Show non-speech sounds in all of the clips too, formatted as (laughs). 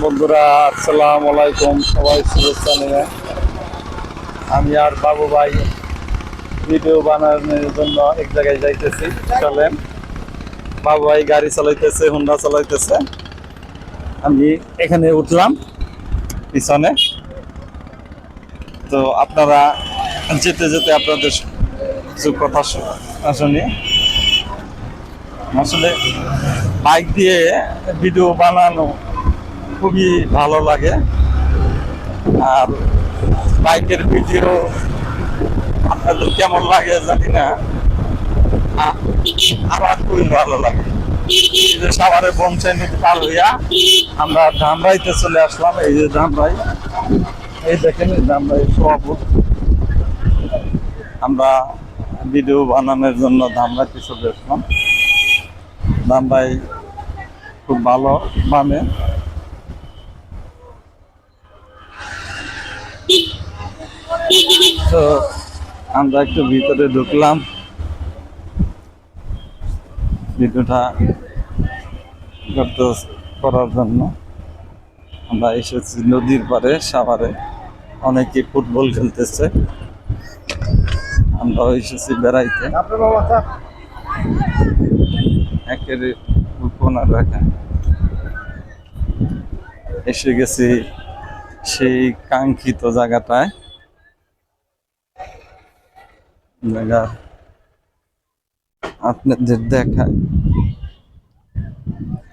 বন্ধুরা, আসসালামু আলাইকুম। সবাই শুভেচ্ছা নিয়ে আমি আর বাবু ভাই ভিডিও বানানোর জন্য এক জায়গায় যাইতেছি, চলেন। বাবু ভাই গাড়ি চালাইতেছে, হুন্ডা চালাইতেছে। আমি এখানে উঠলাম, পিছনে। তো আপনারা যেতে যেতে আপনাদের কিছু কথা শুনি। আসলে বাইক দিয়ে ভিডিও বানানো খুবই ভালো লাগে। আর বাইকের ভিডিও আপনাদের কেমন লাগে জানি না। আমার খুবই ভালো লাগে। যে সাভারে বংশাই পার হইয়া আমরা ধামরাইতে চলে আসলাম। এই যে ধামরাই, এই দেখেন ধামরাই সভাপত আমরা ভিডিও বানানোর জন্য ধামরাইতে চলে আসলাম। ধামরাই খুব ভালো মানে তো আমরা একটু ভিতরে ঢুকলাম। ভিডিওটা করতে করার জন্য। আমরা এসেছি নদীর পারে সাভারে। অনেকে ফুটবল খেলতেছে। আমরা এসেছি বেড়াইতে। একের রাখা এসে গেছি সেই কাঙ্ক্ষিত জায়গাটায়। জায়গা আপনাদের দেখায়।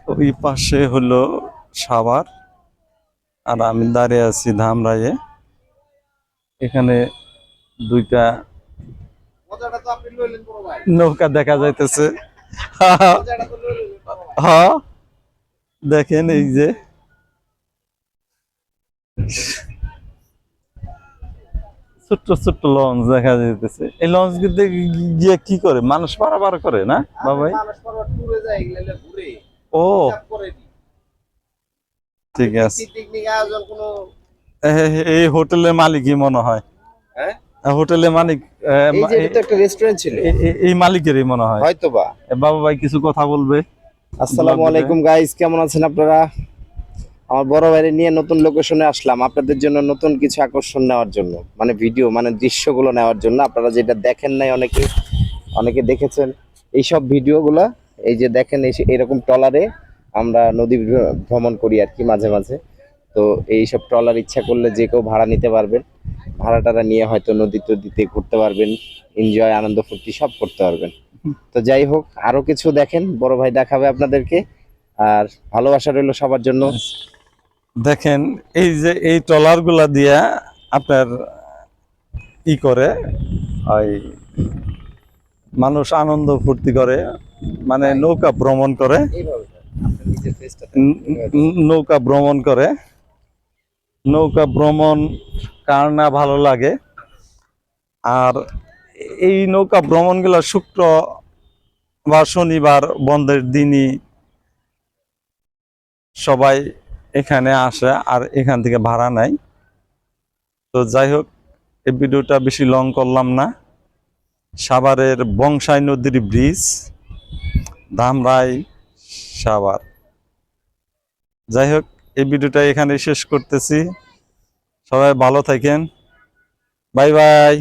ওই পাশে হলো সাভার, আর আমি দাঁড়িয়ে আছি ধামরাইয়ে। এখানে দুইটা নৌকা দেখা যাইতেছে। (laughs) হ্যাঁ দেখেন এই যে। ছোট্ট ছোট্ট লঞ্চ দেখা যাইতেছে। এই লঞ্চ গিয়ে কি করে? মানুষ পারাপার করে না বাবাই ও। ঠিক আছে। এই হোটেলের মালিকই মনে হয়। হ্যাঁ? হোটেলের মালিক একটা রেস্টুরেন্ট ছিল। এই মালিকেরই মনে হয়। হয়তো বা এ, ভাই কিছু কথা বলবে? আসসালামু আলাইকুম গাইস কেমন আছেন আপনারা? আমার বড় ভাইরে নিয়ে নতুন লোকেশনে আসলাম, আপনাদের জন্য নতুন কিছু আকর্ষণ নেওয়ার জন্য। মানে ভিডিও মানে দৃশ্যগুলো নেওয়ার জন্য। আপনারা যেটা দেখেন নাই অনেকে অনেকে দেখেছেন, এইসব ভিডিওগুলো এই যে দেখেন এই এরকম ট্রলারে আমরা নদী ভ্র- ভ্রমণ করি আর কি মাঝে মাঝে। তো এইসব ট্রলার ইচ্ছা করলে যে কেউ ভাড়া নিতে পারবেন। ভাড়া টাড়া নিয়ে হয়তো নদী টদিতে ঘুরতে পারবেন এনজয় আনন্দ, ফুর্তি সব করতে পারবেন। তো যাই হোক, আরও কিছু দেখেন, বড় ভাই দেখাবে আপনাদেরকে। আর ভালোবাসা রইল সবার জন্য। দেখেন এই যে এই ট্রলারগুলা দিয়া আপনার ই করে ওই মানুষ আনন্দ ফুর্তি করে মানে নৌকা ভ্রমণ করে। নৌকা ভ্রমণ করে। নৌকা ভ্রমণ কার না ভালো লাগে। আর এই নৌকা ভ্রমণগুলো শুক্র বা শনিবার বন্ধের দিনই সবাই এখানে আসে আর এখান থেকে ভাড়া নেয়। তো যাই হোক, এই ভিডিওটা বেশি লং করলাম না। সাভারের বংশাই নদীর ব্রিজ ধামরাই, সাভার। যাই হোক, এই ভিডিওটা এখানে শেষ করতেছি। সবাই ভালো থাকেন। Bye bye.